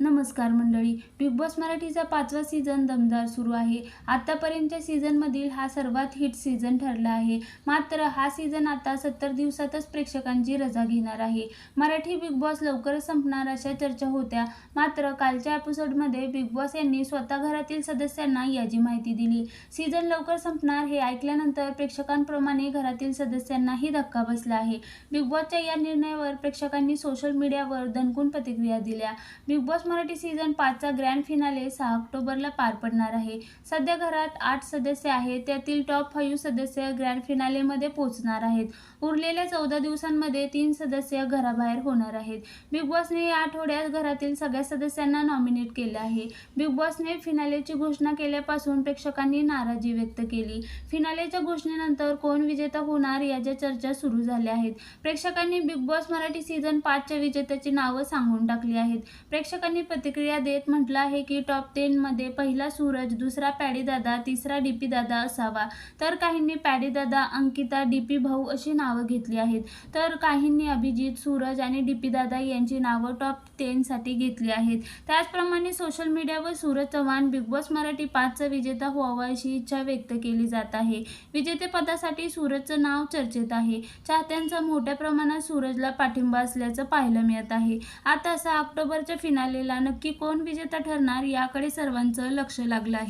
नमस्कार मंडळी big boss मराठीचा पाचवा सीझन दमदार सुरू आहे. आत्तापर्यंतच्या सीझनमधील हा सर्वात हिट सीझन ठरला आहे. मात्र हा सीझन आता सत्तर दिवसातच प्रेक्षकांची रजा घेणार आहे. मराठी बिग बॉस लवकरच संपणार अशा चर्चा होत्या. मात्र कालच्या एपिसोडमध्ये बिग बॉस यांनी स्वतः घरातील सदस्यांना याची माहिती दिली. सीझन लवकर संपणार हे ऐकल्यानंतर प्रेक्षकांप्रमाणे घरातील सदस्यांनाही धक्का बसला आहे. बिग बॉसच्या या निर्णयावर प्रेक्षकांनी सोशल मीडियावर दणकून प्रतिक्रिया दिल्या. बिग बॉस मराठी सीझन पाचचा ग्रँड फिनाले सहा ऑक्टोबरला पार पडणार आहे. सध्या घरात आठ सदस्य आहेत. त्यातील टॉप फाईव्ह सदस्य ग्रँड फिनालेमध्ये पोहोचणार आहेत. उरलेल्या चौदा दिवसांमध्ये तीन सदस्य घराबाहेर होणार आहेत. बिग बॉसने या आठवड्यात घरातील सगळ्या सदस्यांना नॉमिनेट केलं आहे. बिग बॉसने फिनालेची घोषणा केल्यापासून प्रेक्षकांनी नाराजी व्यक्त केली. फिनालेच्या घोषणेनंतर कोण विजेता होणार याच्या चर्चा सुरू झाल्या आहेत. प्रेक्षकांनी बिग बॉस मराठी सीझन पाचच्या विजेत्याची नावं सांगून टाकली आहेत. प्रेक्षकांनी प्रतिक्रिया देत म्हटलं आहे की टॉप टेनमध्ये पहिला सूरज दुसरा पॅडी दादा तिसरा डीपी दादा असावा. तर काहींनी पॅडी दादा अंकिता डीपी भाऊ अशी नावं घेतली आहेत. तर काहींनी अभिजित सूरज आणि डी पी दादा यांची नावं टॉप टेनसाठी घेतली आहेत. त्याचप्रमाणे सोशल मीडियावर सूरज चव्हाण बिग बॉस मराठी पाचचा विजेता व्हावा अशी इच्छा व्यक्त केली जात आहे. विजेतेपदासाठी सूरजचं नाव चर्चेत आहे. चाहत्यांचा मोठ्या प्रमाणात सूरजला पाठिंबा असल्याचं पाहायला मिळत आहे. आता सहा ऑक्टोबरच्या फिनालेला नक्की कोण विजेता ठरणार याकडे सर्वांचं लक्ष लागलं आहे.